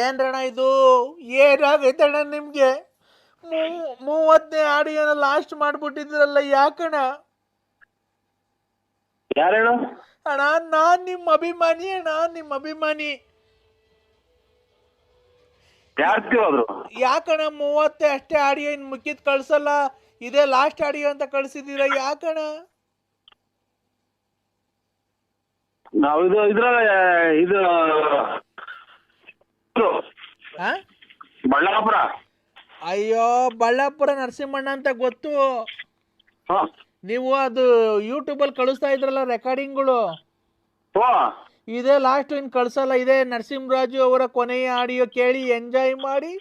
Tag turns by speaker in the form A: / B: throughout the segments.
A: ಏನ್ರಣ ಇದು? ಏನಾಗೈತಣ್ಣ ನಿಮ್ಗೆ? ಮೂವತ್ತನೇ ಆಡಿಯೋನ ಲಾಸ್ಟ್ ಮಾಡ್ಬಿಟ್ಟಿದ್ರಲ್ಲ ಯಾಕಣ
B: ಯಾರಣ್ಣ?
A: ಅಣ್ಣ ನಾನ್ ನಿಮ್ಮ ಅಭಿಮಾನಿ ಅಣ್ಣ ನಿಮ್ಮ ಅಭಿಮಾನಿ. ಯಾಕಣ ಮೂವತ್ತೇ ಅಷ್ಟೇ ಆಡಿಯೋ ಇನ್ ಮುಕ್ಕಿದ್ ಕಳ್ಸಲ್ಲ? ಇದೇ ಲಾಸ್ಟ್ ಆಡಿಯೋ ಅಂತ ಕಳ್ಸಿದೀರ ಯಾಕಣ
B: ನಾವು ಇದು ಇದ್ರ ಇದು
A: ಆ?
B: ಬಳ್ಳಾಪುರ.
A: ಅಯ್ಯೋ ಬಳ್ಳಾಪುರ ನರಸಿಂಹಣ್ಣ ಅಂತ ಗೊತ್ತು.
B: ಹಾ.
A: ನೀವು ಅದು ಯೂಟ್ಯೂಬಲ್ಲಿ ಕಳಿಸ್ತಾ ಇದ್ರಲ್ಲ ರೆಕಾರ್ಡಿಂಗ್ಗಳು
B: ಓ
A: ಇದೇ ಲಾಸ್ಟ್ ಇನ್ ಕಳ್ಸಲ್ಲ ಇದೇ ನರಸಿಂಹರಾಜು ಅವರ ಕೊನೆಯ ಆಡಿಯೋ ಕೇಳಿ ಎಂಜಾಯ್ ಮಾಡಿ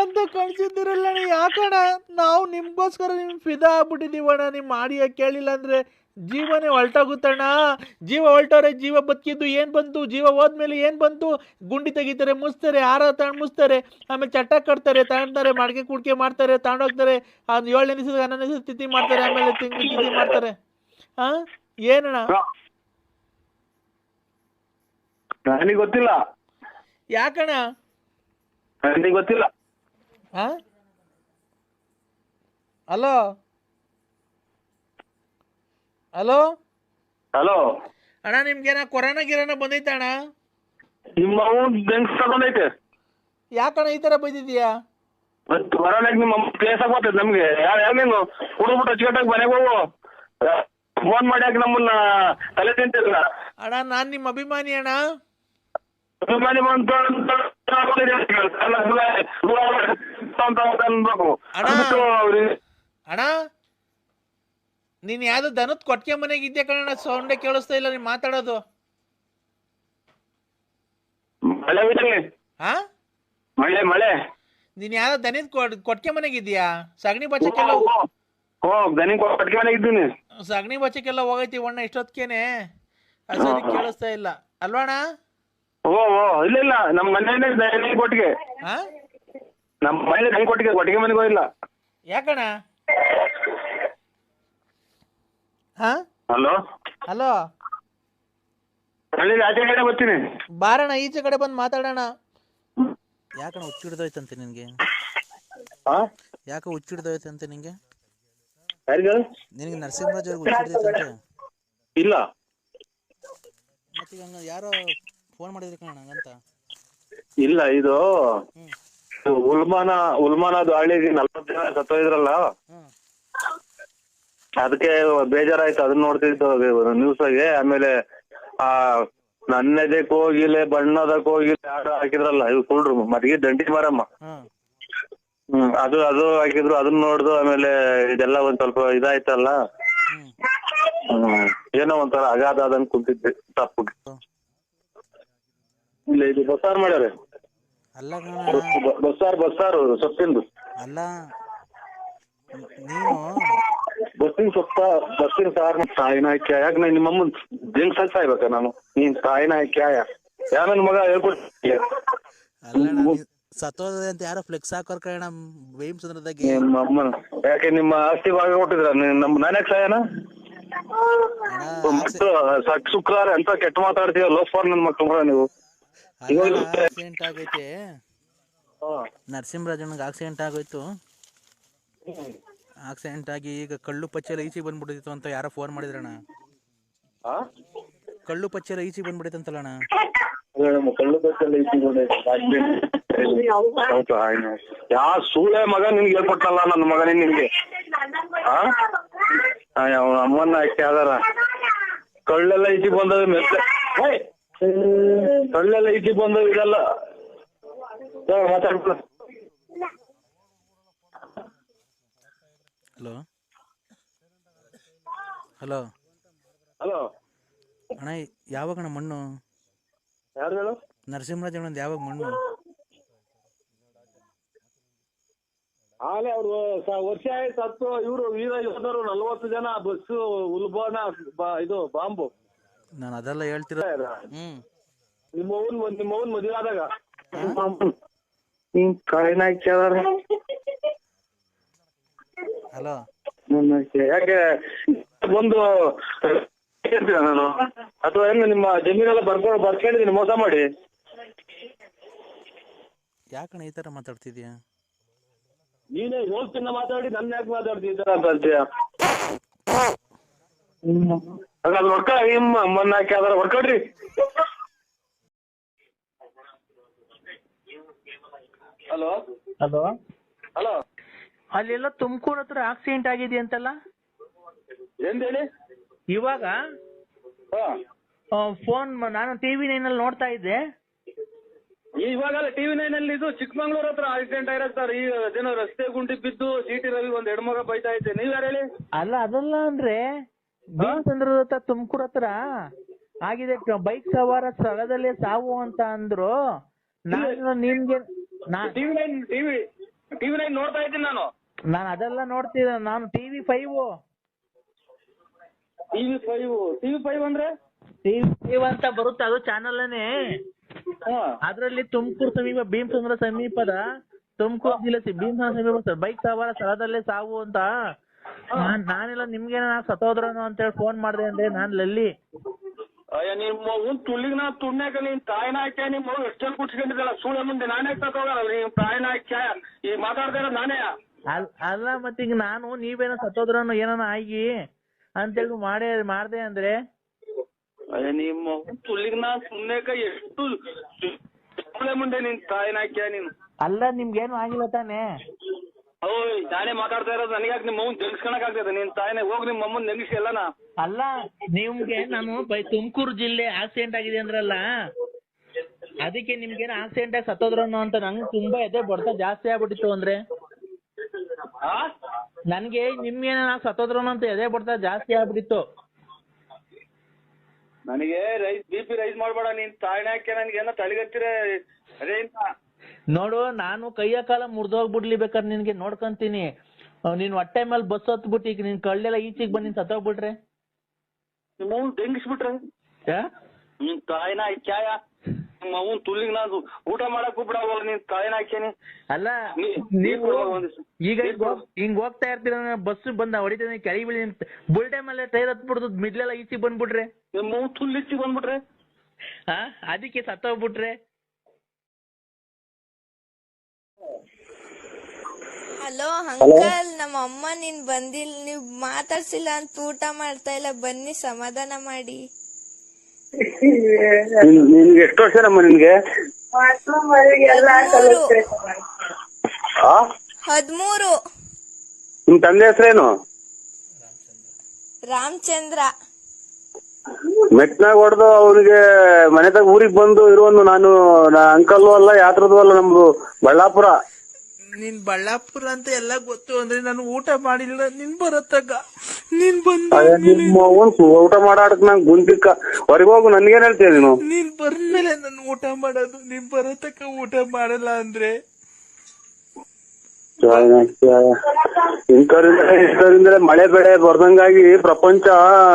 A: ಅಂತ ಕಳ್ಸಿದ್ದೀರಲ್ಲ ಅಣ್ಣ. ಯಾಕಣ್ಣ? ನಾವು ನಿಮ್ಗೋಸ್ಕರ ನಿಮ್ ಫಿದಾ ಆಗ್ಬಿಟ್ಟಿದೀವಣ್ಣ ನಿಮ್ಮ ಆಡಿಯೋ ಕೇಳಿಲ್ಲ ಅಂದ್ರೆ ಜೀವನೇ ಹೊಲ್ಟೋಗುತ್ತಣ್ಣ. ಜೀವ ಹೊಲ್ಟವ್ರೆ ಜೀವ ಬದುಕಿದ್ದು ಏನು ಬಂತು? ಜೀವ ಹೋದ್ಮೇಲೆ ಏನು ಬಂತು? ಗುಂಡಿ ತೆಗಿತಾರೆ ಮುಸ್ತಾರೆ ಹಾರ ತಗೊಂಡು ಮುಸ್ತಾರೆ ಆಮೇಲೆ ಚಟ್ಟ ಕಟ್ತಾರೆ ತಗೊಂತಾರೆ ಮಡಿಕೆ ಕುಡಿಕೆ ಮಾಡ್ತಾರೆ ತಗೊಂಡೋಗ್ತಾರೆ ಅದು ಏಳನೇ ದಿವಸ ಹನ್ನೊಂದನೇ ಸ್ಥಿತಿ ಮಾಡ್ತಾರೆ ಆಮೇಲೆ ತಿಂಗಳು ಮಾಡ್ತಾರೆ. ಹಾ ಏನಣ್ಣ?
B: ನನಗೆ ಗೊತ್ತಿಲ್ಲ.
A: ಯಾಕಣ್ಣ?
B: ನನಗೆ ಗೊತ್ತಿಲ್ಲ.
A: ಹಾ ಹಲೋ ಹಲೋ
B: ಹಲೋ
A: ಅಣ್ಣ ನಿಮ್ಗೇನ ಕೊರೋನಾ ಗಿರಾನ ಬಂದೈತೆ ಅಣ್ಣ?
B: ನಿಮ್ಮ ಬೆಂಕ್ ತಗೊಂಡೈತೆ
A: ಯಾಕಣ್ಣ ಈ ತರ ಬೈದಿದ್ಯಾ
B: ಬರೋಣಕ್ಕೆ ನಿಮ್ಮ ಪ್ಲೇಸ್ ಆಗ್ಬರ್ತೈತೆ ನಮ್ಗೆ. ಯಾವ ಯಾರು ನೀನು? ಹುಡುಗ್ಬಿಟ್ಟು ಅಚ್ಚುಕಟ್ಟಾಗಿ ಮನೆಗೆ ಹೋಗು. ಫೋನ್ ಮಾಡಿ ಹಾಕಿ ನಮ್ಮನ್ನ ತಲೆ ತಿಂತಿಲ್ಲ?
A: ಅಣ್ಣ ನಾನು ನಿಮ್ಮ ಅಭಿಮಾನಿ ಅಣ್ಣ.
B: ಅಭಿಮಾನಿ ಬಂತು ಅಂತ ಅನ್ಬೇಕು.
A: ಅಣ್ಣ. ನೀನು ಯಾವ್ದು ದನದ ಕೊಟ್ಟಿಗೆ ಮನೆಗೆ ಇದ್ದೆ ಕಣ ಸೌಂಡೇ ಕೇಳಿಸ್ತಾ ಇಲ್ಲ ನೀನ್ ಮಾತಾಡೋದು.
B: ಮಳೆ
A: ಹಾ?
B: ಮಳೆ ಮಳೆ.
A: ನೀನ್ ಯಾವ್ದೋ ದನದ ಕೊಟ್ಟಿಗೆ ಮನೆಗೆ ಇದೆಯಾ? ಸಗಣಿ ಬಚ್ಚಕ್ಕೆಲ್ಲ
B: ಓ ದನಿ ಕೊಟ್ಟಿಗೆ ಮನೆಗೆ ಇದ್ದೀನಿ.
A: ಸಗಣಿ ಬಚ್ಚಕ್ಕೆಲ್ಲ ಹೋಗೈತಿ ಒಣ್ಣ ಇಷ್ಟೊತ್ತಿಗೆನೆ ಅದು ಕೇಳಿಸ್ತಾ ಇಲ್ಲ. ಅಲ್ವಾಣ ಅಣ್ಣ?
B: ಓ ಓ ಇಲ್ಲ ಇಲ್ಲ. ನಮ್ಮ ಮನೆಯಲ್ಲೇ ದನಿ ಕೊಟ್ಟಿಗೆ
A: ಹಾ?
B: ನಮ್ಮ ಮನೇಲಿ ದನಿ ಕೊಟ್ಟಿಗೆ ಕೊಟ್ಟಿಗೆ ಮನೆಗೆ ಹೋಗಿಲ್ಲ.
A: ಯಾಕಣ್ಣ? ಹಾ?
B: ಹಲೋ?
A: ಹಲೋ?
B: ಆಚೆ ಕಡೆ ಬರ್ತೀನಿ.
A: ಬಾರಣ ಈಚೆ ಕಡೆ ಬಂದು ಮಾತಾಡೋಣ. ಯಾಕಣ್ಣ ಹುಚ್ಚಿಡ್ದೋಯ್ತಂತೆ ನಿನಗೆ?
B: ಹಾ
A: ಯಾಕೆ ಹುಚ್ಚಿಡ್ದೋಯ್ತಂತೆ ನಿನಗೆ?
B: ಯಾರಿಗೆ
A: ನಿನಗೆ ನರಸಿಂಹರಾಜ್ ಅವ್ರಿಗೆ ಹುಚ್ಚಿಡ್ದೈತಂತೆ
B: ಇಲ್ಲ.
A: ಮತ್ತೆ ಹಂಗ ಯಾರೋ ಫೋನ್ ಮಾಡಿದ್ರಿ ಕಣ ಹಂಗಂತ?
B: ಇಲ್ಲ ಇದು ಉಲ್ಮಾನ ಉಲ್ಮಾನದು ಹಳ್ಳಿ ನಲ್ವತ್ತು ಜನ ಸತ್ತೋಗಿದ್ರಲ್ಲ
A: ಹ್ಮ್.
B: ಅದಕ್ಕೆ ಬೇಜಾರಾಯ್ತು. ಅದನ್ನ ನೋಡ್ತಿದ್ದು ನ್ಯೂಸ್ ಆಗಿ. ಆಮೇಲೆ ಆ ನನ್ನದಕ್ ಹೋಗಿಲ್ಲ ಬಣ್ಣದಕ್ ಹೋಗಿಲ್ಲ ಯಾರು ಹಾಕಿದ್ರಲ್ಲ ಇವ್ ಕುಳ್ರು ಮದ್ಗೆ ದಂಡಿ ಮಾರಮ್ಮ.
A: ಹ್ಮ್
B: ಅದು ಅದು ಹಾಕಿದ್ರು. ಅದನ್ನ ನೋಡ್ದು ಆಮೇಲೆ ಇದೆಲ್ಲ ಒಂದ್ ಸ್ವಲ್ಪ ಇದಾಯ್ತಲ್ಲ.
A: ಹ್ಮ್
B: ಏನೋ ಒಂಥರ ಅಗಾಧ ಅದನ್ ಕುಂತಿದ್ದೆ ತಪ್ಪು. ಇಲ್ಲ ಇದು ಬಸ್ಸಾರ್ ಮಾಡ್ಯಾರೆ.
A: ಅಲ್ಲ
B: ಬಸ್ಸಾರ್ ಬಸ್ಸಾರು ಸೊಪ್ಪಿಂದು.
A: ಅಲ್ಲ ನೀನು
B: ಬಸ್ಸಿನ ಸ್ವಲ್ಪ ಬಸ್ಸಿನ ಸಾರ್. ತಾಯಿನ ಹಾಕ್ಯ ಯಾಕೆ ನಾನು ನಿಮ್ಮ ಅಮ್ಮನ್ ಸಲ್ಸ ಸಾಯ್ಬೇಕಾ ನಾನು? ನೀನ್ ತಾಯಿನ ಕ್ಯಾಯ ಯಾ ನನ್ ಮಗ ಹೇಳ್ಕೊಡ್ತೀಯ?
A: ಅಲ್ಲ ಸತ್ತೋದೆ ಅಂತ ಯಾರೋ ಫ್ಲೆಕ್ಸ್ ಹಾಕೋರ್ ಕಣ ಭೀಮಸಂದ್ರದಾಗೆ
B: ನಿಮ್ಮ ಅಮ್ಮನ. ಯಾಕೆ ನಿಮ್ಮ ಆಸ್ತಿ ಭಾಗ ಕೊಟ್ಟಿದ್ರ ನಮ್ಮ ನಾನೇ ಸಾಯನ ಸಕ್ ಶುಕ್ರವಾರ ಅಂತ ಕೆಟ್ಟ ಮಾತಾಡ್ತೀಯ ಲೋಫಾರ್ ನನ್ ಮಕ್ಳು ನೀವು.
A: ಆಕ್ಸಿಡೆಂಟ್ ಆಗೈತೆ ನರಸಿಂಹರಾಜಣ್ಣಗೆ ಆಕ್ಸಿಡೆಂಟ್ ಆಗೋಯ್ತು. ಆಕ್ಸಿಡೆಂಟ್ ಆಗಿ ಈಗ ಕಳ್ಳು ಪಚ್ಚೆಲ್ಲ ಈಚೆಗೆ ಬಂದ್ಬಿಟ್ಟಿತ್ತು ಅಂತ ಯಾರೋ ಫೋನ್ ಮಾಡಿದ್ರಣ್ಣ.
B: ಆ?
A: ಕಳ್ಳು ಪಚ್ಚೆಲ್ಲ ಈಚೆಗೆ ಬಂದ್ಬಿಟ್ಟಿತ್ತಂತಲ್ಲಣ್ಣ
B: ಅದೇ ನಮ್ಮ ಕಳ್ಳು ಬಸ್ಸಲ್ಲಿ ಯಾ ಸೂಳೆ ಮಗ ನಿನ್ಗೆ ಹೇಳ್ಕೊಟ್ಟಲ್ಲ ನನ್ನ ಮಗನೇ ನಿನ್ಗೆ? ಆ? ಅವನ ಅಮ್ಮನ್ನ ಹಾಕಿ ಯಾವ್ದಾರ? ಕಳ್ಳೆಲ್ಲ ಈಚೆ ಬಂದದ ಮೆತ್ತೆ! ಕಳ್ಳೆಲ್ಲ ಈಚೆ ಬಂದದ ಇದೆಲ್ಲ. ಮಾತಾಡ್ಬಿಡ.
A: ಹಲೋ. ಹಲೋ.
B: ಹಲೋ.
A: ಅಣ್ಣ ಯಾವಾಗಣ್ಣ ಮಣ್ಣು?
B: ಯಾರು ಹೇಳು?
A: ನರಸಿಂಹರಾಜಣ್ಣಂದು ಯಾವಾಗ ಮಣ್ಣು?
B: ಆಲೆ ಅವ್ರು ವರ್ಷ ಆಯ್ತು ಹತ್ತು ಇವರು ವೀರ ಯೋಧರು ನಲ್ವತ್ತು ಜನ ಬಸ್ಸು ಉಲ್ಬಾನ ಬ- ಇದು ಬಾಂಬು.
A: ನಾನು ಅದೆಲ್ಲ ಹೇಳ್ತಿರ ಹ್ಞೂ
B: ನಿಮ್ಮ ಅವ್ವನ್ ಮದ್- ನಿಮ್ಮ ಅವ್ವನ್ ಮದುವೆ ಆದಾಗ. ಹ್ಮ್ ಹಾಕ್ಯಾರ
A: ಹಲೋ
B: ಯಾಕೆ ಒಂದು ಹೇಳ್ತೀನ ನಾನು? ಅಥವಾ ಏನು ನಿಮ್ಮ ಜಮೀನೆಲ್ಲ ಬರ್ಕೊಂಡು ಬರ್ಕೊಂಡಿದ್ದೀನಿ ಮೋಸ ಮಾಡಿ?
A: ಯಾಕಣ್ಣ ಈ ಥರ ಮಾತಾಡ್ತಿದ್ಯಾ
B: ನೀನೇ ಹೋಗ್ತಿನ್ನ ಮಾತಾಡಿ ನನ್ನ ಯಾಕೆ ಮಾತಾಡ್ತಿದ್ದೀರ ಅಂತ ಅಂತೀಯ? ಹಾಗಾದ್ರೆ ಹೊಡ್ಕ ನಿಮ್ಮ ಮೊನ್ನೆ ಹಾಕಿ ಅದರ ಹೊಡ್ಕೊಡ್ರಿ. ಹಲೋ
A: ಹಲೋ
B: ಹಲೋ
A: ಅಲ್ಲೆಲ್ಲ ತುಮಕೂರು ಹತ್ರ ಆಕ್ಸಿಡೆಂಟ್ ಆಗಿದೆ ಅಂತಲ್ಲ?
B: ಹೇಳಿ
A: ಇವಾಗ?
B: ಹಾ.
A: ಫೋನ್ ನಾನು ಟಿವಿ ನೈನ್ ಅಲ್ಲಿ ನೋಡ್ತಾ ಇದ್ದೆ.
B: ಇವಾಗ ಟಿವಿ ನೈನ್ ಅಲ್ಲಿ ಇದು ಚಿಕ್ಕಮಂಗ್ಳೂರ್ ಹತ್ರ ಆಕ್ಸಿಡೆಂಟ್ ಆಗಿರೋದು ಸರ್ ಈ ಜನ ರಸ್ತೆ ಗುಂಡಿ ಬಿದ್ದು ಸಿಟಿ ರವಿ ಒಂದ್ ಹೆಣ್ಮಗ ಬೈತಾ ಇದ್ದೆ. ನೀವ್ ಯಾರು ಹೇಳಿ?
A: ಅಲ್ಲ ಅದಲ್ಲ ಅಂದ್ರೆ ಭೀಮಚಂದ್ರದ ಹತ್ರ ತುಮಕೂರು ಹತ್ರ ಆಗಿದೆ. ಬೈಕ್ ಸವಾರ ಸ್ಥಳದಲ್ಲೇ ಸಾವು ಅಂತ ಅಂದ್ರು. ನಾನು ನಿಮ್ಗೆ
B: TV nine TV TV nine ನೋಡ್ತಾ ಇದ್ದೀನಿ ನಾನು.
A: ನಾನು ಅದೆಲ್ಲ ನೋಡ್ತಿದ್ದೆ. ನಾನು TV five
B: TV five TV five ಅಂದ್ರೆ?
A: ಟಿವಿ ಫೈವ್ ಅಂತ ಬರುತ್ತೆ. ಅದು
B: ಚಾನಲ್
A: ಅದರಲ್ಲಿ ತುಮಕೂರು ಸಮೀಪ ಭೀಮಚಂದ್ರ ಸಮೀಪದ ತುಮಕೂರು ಜಿಲ್ಲೆ ಭೀಮಚಂದ್ರ ಸಮೀಪ ಬೈಕ್ ಸವಾರ ಸ್ಥಳದಲ್ಲೇ ಸಾವು ಅಂತ. ನಾನ್ ನಾನೆಲ್ಲ ನಿಮ್ಗೆ ಸತ್ತೋದ್ರನು ಅಂತ ಹೇಳಿ ಫೋನ್ ಮಾಡ್ದೆ ಅಂದ್ರೆ ನಾನ್ ಲಲ್ಲಿ.
B: ಅಯ್ಯ ನಿಮ್ಮ ಮಗುನ್ ತುಳ್ಳಿಗ್ ನಾ ತುಣ್ಯಾಕ ನೀನ್ ತಾಯಿನ ಹಾಕ್ಯ ನಿಮ್ಮ ಅವ್ನು ಎಷ್ಟೊಂದು ಕುಟ್ಸ್ಕೊಂಡಿದ್ದಲ್ಲ ಸುಳ್ಳ ಮುಂದೆ ನಾನೇ ತಗೋಗಲ್ಲ ನೀನ್ ತಾಯಿನ ಹಾಕ್ಯ ಈ ಮಾತಾಡ್ತಾ ಇರೋದು ನಾನೇ.
A: ಅಲ್ ಅಲ್ಲ ಮತ್ತೆ ಈಗ ನಾನು ನೀವೇನೋ ಸತ್ತೋದ್ರನು ಏನನ ಆಗಿ ಅಂತೇಳಿ ಮಾಡೇ ಮಾಡ್ದೆ ಅಂದ್ರೆ?
B: ಅಯ್ಯ ನಿಮ್ಮ ತುಳ್ಳಿಗ್ ನಾ ಸುಮ್ನೆಕ ಎಷ್ಟು ಮುಂದೆ ನಿನ್ ತಾಯಿನ ಹಾಕ್ಯ ನೀನು?
A: ಅಲ್ಲ ನಿಮ್ಗೇನು ಆಗಿಲ್ಲ ತಾನೇ?
B: ಓಯ್ ನಾನೇ ಮಾತಾಡ್ತಾ ಇರೋದು ನನಗ್ಯಾಕೆ ನಿಮ್ಮ ಅವ್ನ್ ಜಗಿಸ್ಕೊಳಕ್ ಆಗ್ತದೆ? ನಿನ್ ತಾಯಿನ ಹೋಗಿ ನಿಮ್ಮ ಅಮ್ಮನ್ ನೆಂಗಿಸಿ ಎಲ್ಲನ.
A: ಅಲ್ಲ ನಿಮ್ಗೆ ನಾನು ಬೈ ತುಮಕೂರು ಜಿಲ್ಲೆ ಆಕ್ಸಿಡೆಂಟ್ ಆಗಿದೆ ಅಂದ್ರಲ್ಲ ಅದಕ್ಕೆ ನಿಮ್ಗೇನು ಆಕ್ಸಿಡೆಂಟ್ ಆಗಿ ಸತ್ತೋದ್ರನು ಅಂತ ನಂಗೆ ತುಂಬಾ ಎದೆ ಬಡ್ತ ಜಾಸ್ತಿ ಆಗ್ಬಿಟ್ಟಿತ್ತು ಅಂದ್ರೆ? ನನ್ಗೆ ನಿಮ್ಗೇನ ಸತ್ತೋದ್ರು ಅಂತ ಎದೆ ಬಡ್ತಾ ಜಾಸ್ತಿ ಆಗ್ಬಿಟ್ಟಿತ್ತು.
B: ನನಗೆ ರೈಸ್ ಬಿ ಪಿ ರೈಸ್ ಮಾಡ್ಬೇಡ ನೀನ್ ತಾಯಿನ ಹಾಕಿ ನನಗೆ ಏನೋ ತಲೆಗತ್ತಿರ ಅದೇ
A: ನೋಡು ನಾನು ಕೈಯ ಕಾಲ ಮುರಿದೋಗ್ಬಿಡ್ಲಿ ಬೇಕಾದ್ರೆ ನಿನ್ಗೆ ನೋಡ್ಕೊಂತೀನಿ. ನೀನ್ ಹೊಟ್ಟೆ ಮೇಲೆ ಬಸ್ ಹತ್ಬಿಟ್ಟು ಈಗ ನಿನ್ ಕಳ್ಳೆಲ್ಲ ಈಚೆಗೆ ಬಂದು ನೀನ್ ಸತ್ತೋಗ್ಬಿಟ್ರೆ.
B: ತೆಂಗಿಸ್ಬಿಟ್ರೆ
A: ಯಾ?
B: ನಿನ್ ತಾಯಿನ ಕ್ಯಾಯ ಅವ್ನ್ ತುಲ್ಲಿಗ್ ನಾನು ಊಟ ಮಾಡಕ್ ಬಿಡವಲ್ಲ ನೀನ್ ತಲೆನ ಹಾಕ್ಯಾನಿ?
A: ಅಲ್ಲ
B: ನೀ-
A: ನೀವು. ಈಗ ಹಿಂಗ್ ಹೋಗ್- ಹಿಂಗ್ ಹೋಗ್ತಾ ಇರ್ತೀರ ಬಸ್ ಬಂದ ಹೊಡಿತೀನಿ ಕೆಳಗೆ ಬೀಳಿ ಟೈಮ್ ಅಲ್ಲೇ ಟೈರ್ ಹತ್ಬಿಡ್ದು ಮಿಡ್ಲೆಲ್ಲ ಈಚಿ ಬಂದ್ಬಿಟ್ರೆ.
B: ಅವ್ನ್ ತುಳ್ಳಿಚ್ಚಿ ಬಂದ್ಬಿಟ್ರೆ?
A: ಹಾ ಅದಕ್ಕೆ ಸತ್ತೋಗ್ಬಿಟ್ರೆ
C: ಹಲೋ ಅಂಕಲ್ ನಮ್ಮ ಅಮ್ಮ ನೀನ್ ಬಂದಿಲ್ಲ ನೀವ್ ಮಾತಾಡ್ಸಿಲ್ಲ ಅಂತ ಊಟ ಮಾಡ್ತಾ ಇಲ್ಲ ಬನ್ನಿ ಸಮಾಧಾನ ಮಾಡಿ.
B: ನಿನ್ಗೆ ಎಷ್ಟು ವರ್ಷ ನಮ್ಮ ನಿನ್ಗೆ?
C: ಹದ್ಮೂರು.
B: ನಿಮ್ ತಂದೆ ಹೆಸರೇನು
C: ರಾಮಚಂದ್ರ.
B: ಮೆಟ್ನಾಗ ಹೊಡೆದು ಅವನಿಗೆ ಮನೆದಾಗ ಊರಿಗೆ ಬಂದು ಇರುವನು ನಾನು ಅಂಕಲ್ಲು ಅಲ್ಲ ಯಾತ್ರದ್ದು ಅಲ್ಲ ನಮ್ದು ಬಳ್ಳಾಪುರ.
A: ನೀನ್ ಬಳ್ಳಾಪುರ ಅಂತ ಎಲ್ಲ ಗೊತ್ತು ಅಂದ್ರೆ ನಾನು ಊಟ ಮಾಡಿಲ್ಲ. ನಿನ್ ಬರತ್ತಗ. ನೀನ್ ಬಂದು
B: ನಿಮ್ಮ ಊಟ ಮಾಡಾಡಕ್ ನಂಗೆ ಗುಂಡಿಕ್ಕ ಹೊರಗೆ ಹೋಗು ನನ್ಗೇನ್ ಹೇಳ್ತೀಯ ನೀನು?
A: ನೀನ್ ಬಂದ್ಮೇಲೆ ನಾನು ಊಟ ಮಾಡೋದು. ನೀನ್ ಬರತಕ್ಕ ಊಟ ಮಾಡಲ್ಲ ಅಂದ್ರೆ?
B: ಇಂಥವ್ರಿಂದ ಇಂಥವ್ರಿಂದಲೇ ಮಳೆ ಬೆಳೆ ಬರ್ದಂಗಾಗಿ ಪ್ರಪಂಚ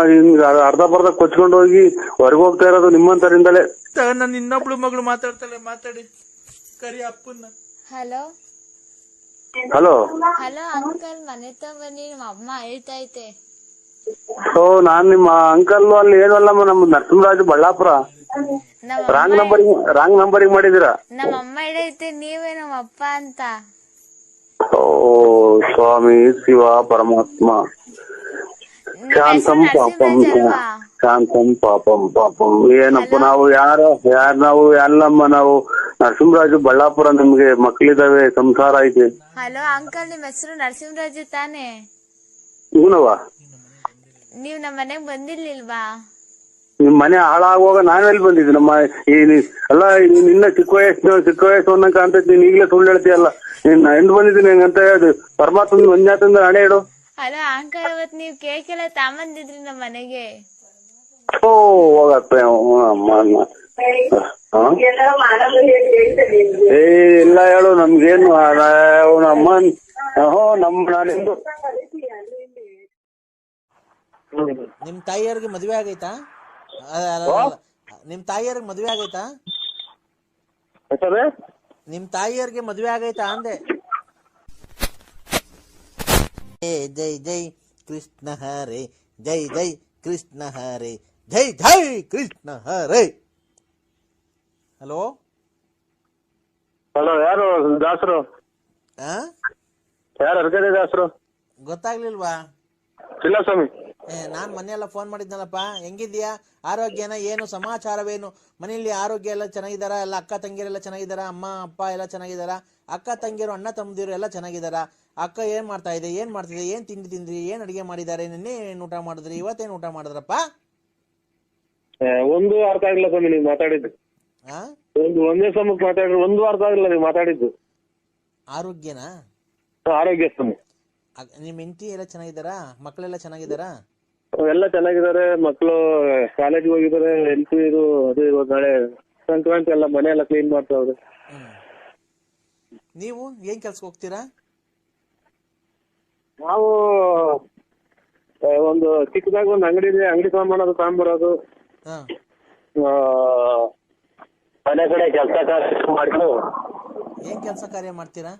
B: ಹಿಂಗ್ ಅರ್ಧ ಬರ್ಧ ಕೊಚ್ಕೊಂಡು ಹೋಗಿ ಹೊರಗೆ ಹೋಗ್ತಾ ಇರೋದು ನಿಮ್ಮಂತರಿಂದಲೇ
A: ನಾನು ಇನ್ನೊಬ್ಳು ಮಗಳು ಮಾತಾಡ್ತಾಳೆ ಮಾತಾಡಿ. ಕರಿ ಅಪ್ಪನ್ನ.
C: ಹಲೋ?
B: ಹಲೋ.
C: ಹಲೋ ಅಂಕಲ್ ಮನೆ ಬನ್ನಿ ನಮ್ಮ ಅಮ್ಮ ಅಳ್ತೈತೆ
B: ಸೊ ನಾನ್ ನಿಮ್ಮ ಅಂಕಲ್ ಅಲ್ಲಿ ಏನಲ್ಲಮ್ಮ ನಮ್ಮ ನರಸಿಂಹರಾಜು ಬಳ್ಳಾಪುರ.
C: ನಮ್ಮ
B: ರಾಂಗ್ ನಂಬರಿಂಗ್ ರಾಂಗ್ ನಂಬರಿಂಗ್ ಮಾಡಿದೀರಾ
C: ನಮ್ಮ ಅಮ್ಮ ಹೇಳೈತೆ ನೀವೇ ನಮ್ಮ ಅಪ್ಪ ಅಂತ.
B: ಓ ಸ್ವಾಮಿ ಶಿವ ಪರಮಾತ್ಮ. ಶಾಂತಂ ಪಾಪಂ
C: ಅಲ್ವಾ
B: ಶಾಂತಂ ಪಾಪಂ ಪಾಪಂ. ಏನಪ್ಪ ನಾವು ಯಾರ ಯಾರ ನಾವು? ಅಲ್ಲಮ್ಮ ನಾವು? ನರಸಿಂಹರಾಜು ಬಳ್ಳಾಪುರ ನಿಮ್ಗೆ ಮಕ್ಳಿದಾವೆ ಸಂಸಾರ ಐತೆ.
C: ಹಲೋ ಅಂಕಲ್ ನಿಮ್ಮ ಹೆಸರು ನರಸಿಂಹರಾಜು ತಾನೇ?
B: ಇವನವ?
C: ನೀವ್ ನಮ್ ಮನೆಗ್ ಬಂದಿರ್ಲಿಲ್ವಾ?
B: ನಿಮ್ ಮನೆ ಹಾಳಾಗುವಾಗ ನಾವೆಲ್ಲಿ ಬಂದಿದ್ದೆ? ನಮ್ಮ ಈ ನಿ- ಅಲ್ಲ ನಿನ್ನ ಚಿಕ್ಕ ವಯಸ್ಸು ಚಿಕ್ಕ ವಯಸ್ಸು ಅನ್ನಕ ಅಂತ ನೀನ್ ಈಗಲೇ ಸುಳ್ಳು ಹೇಳ್ತೀಯಲ್ಲ ನೀನ್ ಹೆಂಡ್ ಬಂದಿದ್ದೀನಿ ಹೆಂಗಂತ ಹೇಳಿ. ಪರಮಾತ್ಮ ಮಂಜಾತಂದ ಹಣೆ ಇಡು
C: ಹಲೋ ಅಂಕಲ್ ಇವತ್ ನೀವ್ ಕೇಕ್ ಎಲ್ಲ ತಾಮಂದಿದ್ರಿ ನಮ್ ಮನೆಗೆ.
B: ಓ ಹೋಗತ್ತೆ? ಏ ಇಲ್ಲ ಹೇಳು ನಮ್ಗೇನು ಅವನ ಅಮ್ಮನ್ ಹೋ ನಮ್ ನಾನಿಂದು
A: ನಿಮ್ ತಾಯಿಯವ್ರಿಗೆ ಮದ್ವೆ ಆಗೈತಾ. ನಿಮ್ ತಾಯಿಯವ್ರಿಗೆ ಮದ್ವೆ ಆಗೈತಾ? ನಿಮ್ ತಾಯಿಯವ್ರಿಗೆ ಮದ್ವೆ ಆಗೈತಾ ಅಂದೆ? ಜೈ ಜೈ ಕೃಷ್ಣ ಹರೇ ಜೈ ಜೈ ಕೃಷ್ಣ ಹರೇ. ಜೈ ಜೈ ಕೃಷ್ಣ ಹರೇ. ಹಲೋ?
D: ಹಲೋ ಯಾರು ದಾಸರು?
E: ಆ?
D: ಯಾರು ದಾಸರು?
E: ಗೊತ್ತಾಗ್ಲಿಲ್ವಾ?
D: ಇಲ್ಲ ಸ್ವಾಮಿ
E: ಏ ನಾನ್ ಮನೆಯೆಲ್ಲ ಫೋನ್ ಮಾಡಿದ್ನಲ್ಲಪ್ಪ. ಹೆಂಗಿದ್ಯಾ ಆರೋಗ್ಯನ ಏನು ಸಮಾಚಾರವೇನು? ಮನೆಯಲ್ಲಿ ಆರೋಗ್ಯ ಎಲ್ಲ ಚೆನ್ನಾಗಿದಾರ ಎಲ್ಲ ಅಕ್ಕ ತಂಗಿಯರೆಲ್ಲ ಚೆನ್ನಾಗಿದಾರ ಅಮ್ಮ ಅಪ್ಪ ಎಲ್ಲ ಚೆನ್ನಾಗಿದಾರ ಅಕ್ಕ ತಂಗಿಯರು ಅಣ್ಣ ತಮ್ಮದಿರು ಎಲ್ಲ ಚೆನ್ನಾಗಿದಾರ ಅಕ್ಕ ಏನ್ ಮಾಡ್ತಾ ಇದೆ? ಏನ್ ಮಾಡ್ತಿದೆ? ಏನ್ ತಿಂಡಿ ತಿಂದ್ರಿ? ಏನ್ ಅಡಿಗೆ ಮಾಡಿದಾರೆ ನಿನ್ನೆ ಏನ್ ಊಟ ಮಾಡಿದ್ರಿ? ಇವತ್ತೇನ್ ಊಟ ಮಾಡಿದ್ರಪ್ಪ?
D: ಒಂದು ಅರ್ಥ ಆಗಿಲ್ಲ ಸ್ವಾಮಿ ನೀವು ಮಾತಾಡಿದ್ದು.
E: ಆ?
D: ಒಂದು ಒಂದೇ ಸಮಕ್ಕೆ ಮಾತಾಡಿದ್ರೆ ಒಂದು ಅರ್ಥ ಆಗಿಲ್ಲ ನೀವು ಮಾತಾಡಿದ್ದು.
E: ಆರೋಗ್ಯನಾ?
D: ಆರೋಗ್ಯ ಸ್ವಾಮಿ.
E: ಅಕ್- ನಿಮ್ ಹೆಂಡತಿ ಎಲ್ಲ ಚೆನ್ನಾಗಿದಾರಾ ಮಕ್ಕಳೆಲ್ಲ ಚೆನ್ನಾಗಿದಾರಾ
D: ಎಲ್ಲ ಚೆನ್ನಾಗಿದ್ದಾರೆ. ಮಕ್ಕಳು ಕಾಲೇಜಿಗೆ ಹೋಗಿದ್ದಾರೆ. ಹೆಲ್ತ್ ಇದು ಅದು ಇವಾಗ ನಾಳೆ ಸಂಕ್ರಾಂತಿ ಎಲ್ಲ ಮನೆ ಎಲ್ಲ ಕ್ಲೀನ್ ಮಾಡ್ತಾವ್ರೆ.
E: ಹ್ಮ್. ನೀವು ಏನ್ ಕೆಲ್ಸಕ್ಕೆ ಹೋಗ್ತೀರಾ?
D: ನಾವು ಆ, ಒಂದು ಚಿಕ್ಕದಾಗ ಒಂದು ಅಂಗಡಿ ಇದೆ. ಅಂಗಡಿ ಸಾಮಾನು ತಗೊಂಬರೋದು ತಗೊಂಡ್ಬರೋದು ಮನೆ ಕಡೆ ಕೆಲಸ ಮಾಡ್ಕೊಂಡು
E: ಏನ್ ಕೆಲಸ ಕಾರ್ಯ ಮಾಡ್ತೀರಾ?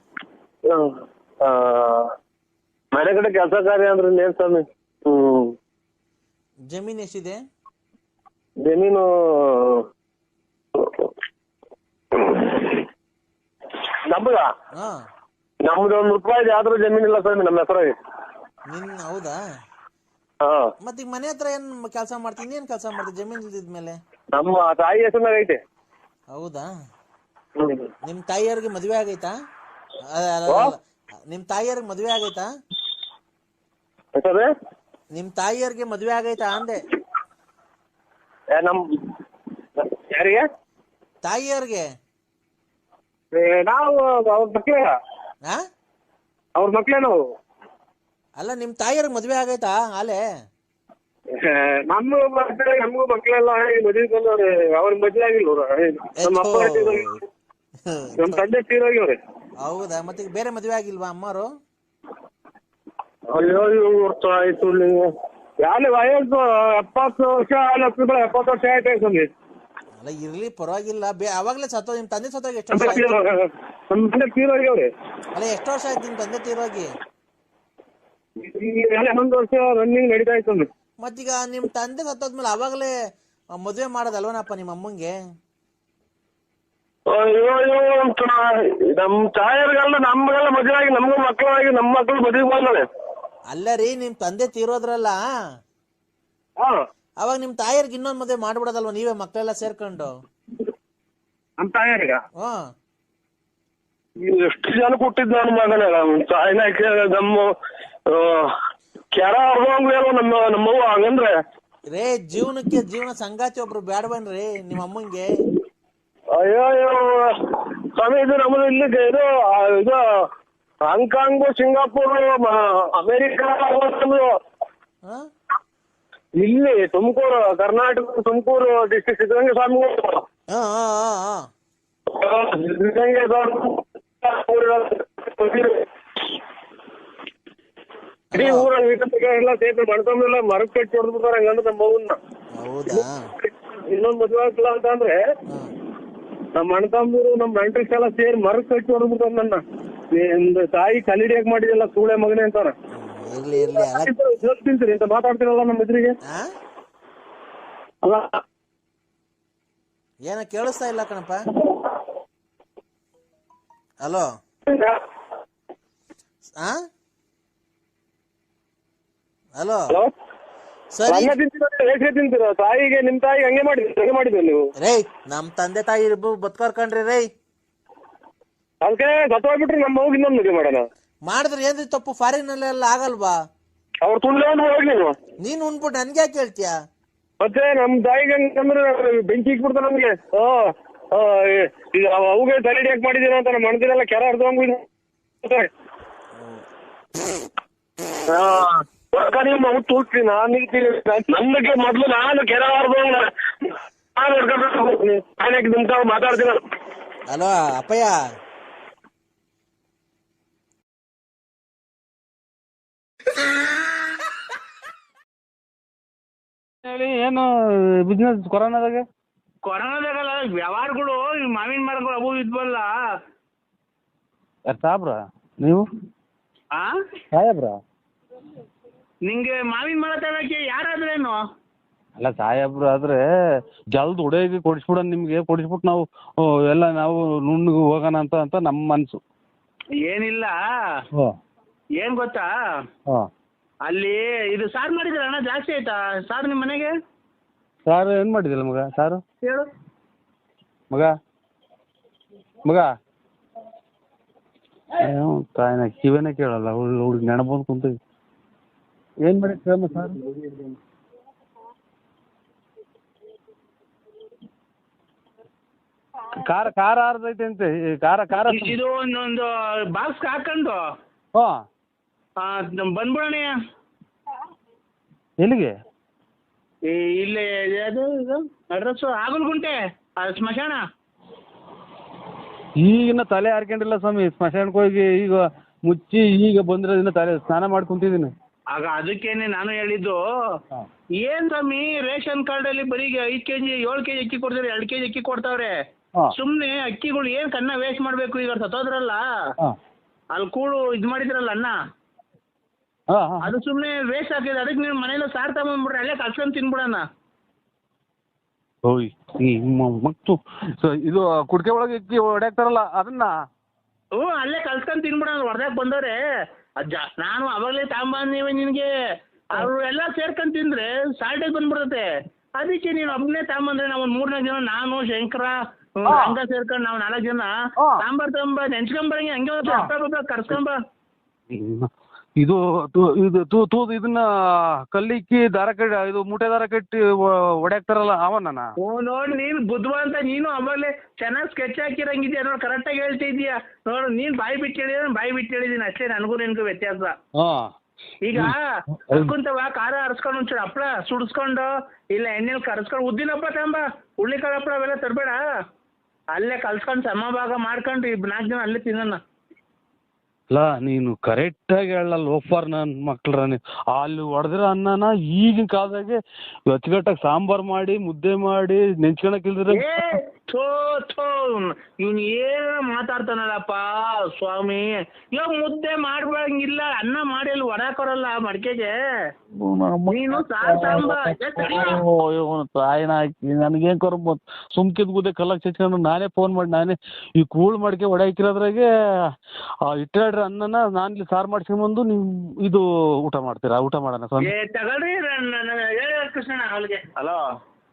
D: ಆ, ಮನೆ ಕಡೆ ಕೆಲಸ ಕಾರ್ಯ ಅಂದ್ರೆ ಏನ್ ಸ್ವಾಮಿ? ಹ್ಮ್.
E: ಜಮೀನ್ ಎಷ್ಟಿದೆ?
D: ಜಮೀನು ನಮ್ದ?
E: ಹಾ.
D: ನಮ್ದು ಒಂದ್ ರೂಪಾಯಿ ಆದ್ರೂ ಜಮೀನ್ ಇಲ್ಲ ಸ್ವಾಮಿ ನಮ್ಮ ಹೆಸರಾಗಿ.
E: ನಿನ್ ಹೌದಾ?
D: ಹಾ.
E: ಮತ್ತೀಗ ಮನೆ ಹತ್ರ ಏನ್ ಕೆಲಸ ಮಾಡ್ತೀನಿ ಏನ್ ಕೆಲಸ ಮಾಡ್ತೀನಿ ಜಮೀನ್ ಇಲ್ದಿದ್ಮೇಲೆ?
D: ನಮ್ಮ ತಾಯಿ ಹೆಸರು ಐತೆ
E: ಹೌದಾ. ನಿಮ್ ತಾಯಿಯವ್ರಿಗೆ ಮದ್ವೆ ಆಗೈತಾ? ಅಲ್ಲ, ಅಲ್ಲ, ಅಲ್ಲ. ನಿಮ್ ತಾಯಿಯವ್ರಿಗೆ ಮದ್ವೆ ಆಗೈತಾ? ನಿಮ್ ತಾಯಿಯವ್ರಿಗೆ ಮದ್ವೆ ಆಗೈತಾ ಅಂದೆ?
D: ನಮ್ ಯಾರಿಗೆ?
E: ತಾಯಿಯವ್ರಿಗೆ?
D: ಏ, ನಾವು ಅವ್ರ ಮಕ್ಳೇ.
E: ಆ?
D: ಅವ್ರ ಮಕ್ಳೇ ನಾವು.
E: ಅಲ್ಲ ನಿಮ್ ತಾಯಿಯವ್ರಿಗೆ ಮದ್ವೆ ಆಗೈತಾ? ಆಲೆ?
D: ನಮ್ಮ ಮಕ್ಳು ನಮಗೂ ಮಕ್ಳೆಲ್ಲ ಮದುವೆ ಬಂದವ್ರೆ. ಅವ್ರ ಮದ್ವೆ ಆಗಿಲ್ಲ ಅವ್ರು. ನಮ್ಮ ಅಪ್ಪ ತೀರೋಗಿ ನಮ್ ತಂದೆ ತೀರೋಗ್ಯವ್ರೆ
E: ಹೌದಾ? ಮತ್ತೆ ಈಗ ಬೇರೆ ಮದ್ವೆ ಆಗಿಲ್ವಾ ಅಮ್ಮರು
D: ಅಯ್ಯೋ ವರ್ಷ ಆಯ್ತು ನೀವು. ಯಾರು ವಯಸ್ಸು ಎಪ್ಪತ್ತು ವರ್ಷ ಲಕ್ಷಗಳು ಎಪ್ಪತ್ತು ವರ್ಷ ಆಯ್ತು ಸ್ವಾಮಿ
E: ಅಲ್ಲ ಇರ್ಲಿ ಪರವಾಗಿಲ್ಲ. ಬೇ ಅವಾಗ್ಲೇ ಸತ್ತೋ ನಿಮ್ ತಂದೆ ಸತ್ತೋಗಿ ಎಷ್ಟು ವರ್ಷ ಆಯ್ತು?
D: ನಮ್ಮ ತಂದೆ ತೀರೋಗ್ಯವ್ರೆ
E: ಅಲ್ಲ ಎಷ್ಟು ವರ್ಷ ಆಯ್ತು ನಿಮ್ ತಂದೆ ತೀರೋಗಿ?
D: ಹನ್ನೊಂದು ವರ್ಷ ರನ್ನಿಂಗ್ ನಡೀತಾ ಇತ್ತು
E: ಮತ್ತೀಗ ನಿಮ್ ತಂದೆ ಸತ್ತೋದ್ಮೇಲೆ ಅವಾಗಲೇ ಮದ್ವೆ ಮಾಡೋದಲ್ವನಪ್ಪ ನಿಮ್ಮ ಅಮ್ಮಂಗೆ?
D: ಅಯ್ಯೋ ಅಯ್ಯೋ ಅಂತ ನಮ್ ತಾಯರ್ಗೆಲ್ಲ ನಮ್ಗೆಲ್ಲ ಮದುವೆ ಆಗಿ ನಮ್ಗೂ ಮಕ್ಕಳಾಗಿ ನಮ್ಮ ಮಕ್ಕಳು ಮದುವೆ ಬಂದವೆ
E: ಅಲ್ಲ ರೀ ನಿಮ್ ತಂದೆ ತೀರೋದ್ರಲ್ಲ?
D: ಹಾ
E: ಅವಾಗ ನಿಮ್ ತಾಯಿಯರ್ಗೆ ಇನ್ನೊಂದ್ ಮದ್ವೆ ಮಾಡ್ಬಿಡೋದಲ್ವ ನೀವೇ ಮಕ್ಕಳೆಲ್ಲ ಸೇರ್ಕೊಂಡು?
D: ನಮ್ ತಾಯರ್ಗ?
E: ಹ್ಮ್
D: ಎಷ್ಟು ಜನ ಕೊಟ್ಟಿದ್ ನನ್ನ ಮಗನ? ತಾಯಿನ ನಮ್ಮ ಕೆರ ಹೊಡೆದಂಗ್ಲೇನೋ ನಮ್ಮ ನಮ್ಮವ್ವ ಹಂಗಂದ್ರೆ.
E: ರೇ ಜೀವನಕ್ಕೆ ಜೀವನ ಸಂಗಾತಿ ಒಬ್ರು ಬೇಡವನ್ರಿ ನಿಮ್ಮ ಅಮ್ಮಂಗೆ.
D: ಅಯ್ಯೋ ಅಯ್ಯೋ ಸ್ವಾಮಿ ಇದು ನಮ್ಮದು ಇಲ್ಲಿ ಇದು ಆ, ಇದು ಹಾಂಗ್ಕಾಂಗು ಸಿಂಗಾಪುರ್ ಅಮೇರಿಕಾ ನಮ್ದು
E: ಹ?
D: ಇಲ್ಲಿ ತುಮಕೂರು ಕರ್ನಾಟಕ ತುಮಕೂರು ಡಿಸ್ಟ್ರಿಕ್ಟ್ ಸಿದ್ಧಗಂಗೆ ಸ್ವಾಮಿ
E: ಹಾ ಹಾ ಹಾ ಹಾ.
D: ಸಿದ್ಧಗಂಗೆ ಇಡೀ ಊರಲ್ಲಿ ಎಲ್ಲ ಸೇರ್ಕೊಂಡು ಮಣ್ಕೊಂಡೆಲ್ಲ ಮರಕ್ ಕಟ್ಟಿ ಹೊಡೆದ್ಬಿಟ್ಟಾರ ಹಂಗಂದ್ರೆ ನಮ್ಮ ಮಗುನ್ನ
E: ಹೌದಾ?
D: ಇನ್ನೊಂದ್ ಮದ್ವೆ ಆಗ್ತಿಲ್ಲ ಅಂತ ಅಂದ್ರೆ
E: ನಮ್ಮ
D: ನಮ್ಮ ಅಣ್ಣತಮ್ಮರು ನಮ್ಮ ನೆಂಟ್ರಿಸ್ ಎಲ್ಲ ಸೇರಿ ಮರಕ್ ಕಟ್ಟಿ ಹೊಡೆದ್ಬಿಟ್ಟಾರ ನನ್ನ. ತಾಯಿ ಕಲಿಡಿಯಾಗ ಮಾಡಿದಲ್ಲ ಸೂಳೆ ಮಗನೇ ಅಂತಾರ.
E: ಇರ್ಲಿ ಇರ್ಲಿ ಅಲ್ಲ.
D: ತಿಂತೀರಿ ಅಂತ ಮಾತಾಡ್ತಿರಲ್ಲ ನಮ್ಮ ಎದುರಿಗೆ?
E: ಆ?
D: ಅಲ್ಲ.
E: ಏನೋ ಕೇಳಿಸ್ತಾ ಇಲ್ಲ ಕಣಪ್ಪ. ಹಲೋ. ಆ? ಹಲೋ? ಸರಿ.
D: ಅನ್ನ ತಿಂತೀರ ಹೇಗೆ ತಿಂತೀರ? ತಾಯಿಗೆ ನಿಮ್ ತಾಯಿಗೆ ಹಂಗೆ ಮಾಡಿದ್ರಿ ಹಂಗೆ ಮಾಡಿದ್ರಿ ನೀವು?
E: ರೇ ನಮ್ ತಂದೆ ತಾಯಿ ಇಬ್ರು ಬದುಕೋರ್ಕಂಡ್ರಿ ರೇ
D: ಅದಕ್ಕೆ ಸತ್ತೋಗ್ಬಿಟ್ರಿ ನಮ್ಮ ಹೋಗಿ ಇನ್ನೊಂದು ಮದುವೆ ಮಾಡೋಣ.
E: ಮಾಡಿದ್ರೆ ಏನ್ರಿ ತಪ್ಪು? ಫಾರಿನ್ ಅಲ್ಲೆಲ್ಲ ಆಗಲ್ವಾ?
D: ಅವ್ರು ತುಳ್ಳೆ ಒಂದು ಹೋಗಿ ನೀವು
E: ನೀನ್ ಉಣ್ಬಿಟ್ಟು ನನ್ಗೆ ಯಾಕೆ ಹೇಳ್ತೀಯ?
D: ಮತ್ತೆ ನಮ್ ತಾಯಿಗೆ ಹಂಗಂದ್ರೆ ಬೆಂಕಿ ಇಕ್ಬಿಡ್ತಾರ ನಮ್ಗೆ. ಓ ಓ, ಈಗ ಅವುಗೆ ತಲೆ ಯಾಕೆ ಮಾಡಿದೀರ ಅಂತ ನಮ್ಮ ಮಣದಿನೆಲ್ಲ ಕೆರ ಹರಿದಂಗು ನೀವು ಮಗು ತೂಗ್ತೀನಿ ನಾನು ನನ್ನಕ್ಕೆ ಮೊದ್ಲು ನಾನು ಕೆರೆ ಹರಿದಂಗ ನಾನು ಹೊಡ್ಕೊಂಡು ನಿಂತ ಮಾತಾಡ್ತೀನಿ?
E: ಹಲೋ ಅಪ್ಪಯ್ಯ.
F: ಹೇಳಿ ಏನು ಬಿಸ್ನೆಸ್ ಕೊರೋನಾದಾಗ?
G: ಕೊರೋನಾದಾಗಲ್ಲ ವ್ಯವಹಾರಗಳು ಈ ಮಾವಿನ ಮರಗಳು ಅವು ಇದ್ವಲ್ಲ.
F: ಯಾರು ಸಾಬ್ರ ನೀವು?
G: ಆ?
F: ಸಾಹೇಬ್ರ?
G: ನಿಂಗೆ ಮಾವಿನ ಮರ ತಗೊಳಕ್ಕೆ ಯಾರಾದ್ರೇನು?
F: ಅಲ್ಲ ಸಾಹೇಬ್ರು ಆದ್ರೆ ಜಲ್ದ್ ಉಡೇಗಿ ಕೊಡಿಸ್ಬಿಡೋಣ ನಿಮಗೆ ಕೊಡಿಸ್ಬಿಟ್ಟು ನಾವು ಓ, ಎಲ್ಲ ನಾವು ನುಣ್ಣಗೆ ಹೋಗೋಣ ಅಂತ ಅಂತ ನಮ್ಮ ಮನ್ಸು.
G: ಏನಿಲ್ಲ.
F: ಹಾಂ.
G: ಏನ್ ಗೊತ್ತಾ?
F: ಹಾಂ.
G: ಅಲ್ಲಿ ಇದು ಸಾರ್ ಮಾಡಿದ್ರೆ ಅಣ್ಣ ಜಾಸ್ತಿ ಆಯ್ತಾ? ಸಾರ್ ನಿಮ್ಮ ಮನೆಗೆ?
F: ಸಾರು ಏನು ಮಾಡಿದಿಲ್ಲ ಮಗ ಸಾರು?
G: ಹೇಳು.
F: ಮಗ? ಮಗ? ಏನು ತಾಯಿನ ಕಿವಿನೇ ಕೇಳಲ್ಲ ಹುಡುಗ ಹುಡುಗ ನೆನಪು ಕುಂತ ಏನು ಮಾಡಿ ಕ್ರಮ ಸರ್? ಕಾರ ಖಾರ ಆರ್ದೈತೆ ಅಂತೆ. ಈ ಖಾರ ಖಾರ
G: ಇದು ಒಂದೊಂದು ಬಾಕ್ಸ್ ಹಾಕೊಂಡು
F: ಹಾಂ.
G: ಬಂದ್ಬಿಡೋಣ
F: ಎಲ್ಲಿಗೆ?
G: ಈ ಇಲ್ಲಿ ಅದು ಇದು ಅಡ್ರೆಸ್ಸು ಆಗಲ್ಗುಂಟೆ ಆ ಸ್ಮಶಾನ.
F: ಈಗಿನ ತಲೆ ಹಾರ್ಕೊಂಡಿಲ್ಲ ಸ್ವಾಮಿ. ಸ್ಮಶಾನಕ್ಕೆ ಹೋಗಿ ಈಗ ಮುಚ್ಚಿ ಈಗ ಬಂದಿರೋದಿನ್ನ ತಲೆ ಸ್ನಾನ ಮಾಡಿ ಕುಂತಿದ್ದೀನಿ
G: ಆಗ ಅದಕ್ಕೇನೆ ನಾನು ಹೇಳಿದ್ದು ಏನ್ ಸ್ವಾಮಿ ರೇಷನ್ ಕಾರ್ಡ್ ಅಲ್ಲಿ ಬರೀ ಐದ್ ಕೆಜಿ ಏಳು ಕೆಜಿ ಅಕ್ಕಿ ಕೊಡ್ತಾರೆ ಎರಡು ಕೆಜಿ ಅಕ್ಕಿ ಕೊಡ್ತಾವ್ರೆ.
F: ಸುಮ್ಮನೆ
G: ಸುಮ್ನೆ ಅಕ್ಕಿಗಳು ಏನ್ ಕನ್ನ ವೇಸ್ಟ್ ಮಾಡ್ಬೇಕು ಈಗ ಸತ್ತೋದ್ರಲ್ಲ?
F: ಹಾಂ.
G: ಅಲ್ಲಿ ಕೂಳು ಇದ್ ಮಾಡಿದ್ರಲ್ಲ ಅನ್ನ?
F: ಹಾಂ ಹಾಂ.
G: ಅದು ಸುಮ್ನೆ ವೇಸ್ಟ್ ಆಗಿದೆ ಅದಕ್ಕೆ ನೀವು ಮನೇಲಿ ಸಾರ್ ತಗೊಂಡ್ಬಿಡ್ರಿ ಅಲ್ಲೇ ಕಲ್ಸ್ಕೊಂಡ್ ತಿನ್ಬಿಡಣ.
F: ಓಯ್ ಈ ಮ- ಮತ್ತು ಸೊ ಇದು ಕುಡಿಕೆ ಒಳಗೆ ಅಕ್ಕಿ ಹೊಡ್ಯಾಕ್ತಾರಲ್ಲ ಅದನ್ನ?
G: ಹ್ಞೂ ಅಲ್ಲೇ ಕಲ್ಸ್ಕೊಂಡ್ ತಿನ್ಬಿಡೋಣ ಹೊರದಾಗ ಬಂದವ್ರೆ. ಅಜ್ಜ ನಾನು ಅವಾಗಲೇ ತಗೊಂಬಂದೀವಿ ನಿನಗೆ. ಅವ್ರು ಎಲ್ಲ ಸೇರ್ಕೊಂಡ್ ತಿಂದ್ರೆ ಸಾಲ್ಟೇಜ್ ಬಂದ್ಬಿಡುತ್ತೆ. ಅದಕ್ಕೆ ನೀನು ಒಬ್ಬನೇ ತಾಂಬಂದ್ರೆ ನಾವು ಒಂದು ಮೂರ್ನಾಲ್ಕು ಜನ ನಾನು ಶಂಕರ ಹಂಗ ಸೇರ್ಕೊಂಡ್ ನಾವ್ ನಾಲ್ಕು ಜನ. ಸಾಂಬಾರ್ ತಗೊಂಬ ನೆಂಚ್ಕೊಂಬರಂಗೆ ಹಂಗೆ ಕರ್ಸ್ಕೊಂಬ
F: ಇದು ಇದು ತೂ ತೂ ಇದನ್ನ ಕಲ್ಲಿಕ್ಕಿ ದಾರ ಕಟ್ಟಿ ಇದು ಮೂಟೆ ದಾರ ಕಟ್ಟಿ ಹೊಡ್ಯಾಕ್ತಾರಲ್ಲ ಅವನ
G: ಓ ನೋಡಿ ನೀನು ಬುದ್ಧಿವಂತ ನೀನು ಅವಾಗಲೇ ಚೆನ್ನಾಗಿ ಸ್ಕೆಚ್ ಹಾಕಿರಂಗಿದ್ಯಾ ನೋಡಿ ಕರೆಕ್ಟಾಗಿ ಹೇಳ್ತಿದ್ಯಾ? ನೋಡು ನೀನು ಬಾಯಿ ಬಿಟ್ಟು ಹೇಳಿದ್ರೆ ಬಾಯಿ ಬಿಟ್ಟು ಹೇಳಿದ್ದೀನಿ ಅಷ್ಟೇ ನನಗೂ ನಿನಗೂ ವ್ಯತ್ಯಾಸ.
F: ಹಾಂ.
G: ಈಗ ಕರ್ಕೊಂತವ ಖಾರ ಹರಿಸ್ಕೊಂಡು ಒಂಚೂರು ಹಪ್ಳ ಸುಡಿಸ್ಕೊಂಡು ಇಲ್ಲ ಎಣ್ಣೆಲ್ ಕರ್ಸ್ಕೊಂಡು ಉದ್ದಿನ ಹಪ್ಪಳ ತಂಬ ಹುಳ್ಳಿಕಾಳು ಹಪ್ಪಳ ಅವೆಲ್ಲ ತರಬೇಡ. ಅಲ್ಲೇ ಕಲ್ಸ್ಕೊಂಡು ಸಮಭಾಗ ಮಾಡ್ಕೊಂಡು ಇಬ್ ನಾಲ್ಕು ಜನ ಅಲ್ಲೇ ತಿನ್ನೋಣ.
F: ಅಲ್ಲ ನೀನು ಕರೆಕ್ಟಾಗಿ ಹೇಳಲ್ಲ ಲೋಫರ್ ನನ್ನ ಮಕ್ಳ ನೀನು ಅಲ್ಲಿ ಹೊಡೆದಿರೋ ಅನ್ನನ ಈಗಿನ ಕಾಲದಾಗೆ ಅಚ್ಚುಕಟ್ಟಾಗಿ ಸಾಂಬಾರ್ ಮಾಡಿ, ಮುದ್ದೆ ಮಾಡಿ, ನೆಂಚ್ಕೊಳಕ್
G: ಏ ಥೋ ಥೋ. ಇವ್ನು ಏನೋ ಮಾತಾಡ್ತಾನಲ್ಲಪ್ಪ ಸ್ವಾಮಿ. ಇವಾಗ ಮುದ್ದೆ ಮಾಡ್ಬಂಗಿಲ್ಲ ಅನ್ನ ಮಾಡಿ ಅಲ್ಲಿ ಹೊಡಾಕೊರಲ್ಲ ಮಡಿಕೆಗೆ. ನೀನು ಸಾರ್.
F: ತಾಯಿನ ಹಾಕಿ ನನಗೇನ್ ಕೊರ ಸುಮ್ಕಿದ್ ಗುದ್ದೆ ಕಲ್ಲಕ್ ಚಚ್ಕೊಂಡು ನಾನೇ ಫೋನ್ ಮಾಡಿ ನಾನೇ ಈ ಕೂಳ್ ಮಡಿಕೆ ಒಡೆ ಹಾಕಿರೋದ್ರಾಗೆ ಇಟ್ಟಾಡ್ರಿ ಅನ್ನನ ನಾನು ಇಲ್ಲಿ ಸಾರು ಮಾಡ್ಸ್ಕೊಂಬಂದು ನೀವು ಇದು ಊಟ ಮಾಡ್ತೀರಾ? ಊಟ ಮಾಡೋಣ ಸ್ವಾಮಿ.
G: ಏ ತಗೊಳ್ರಿ
B: ಹಲೋ.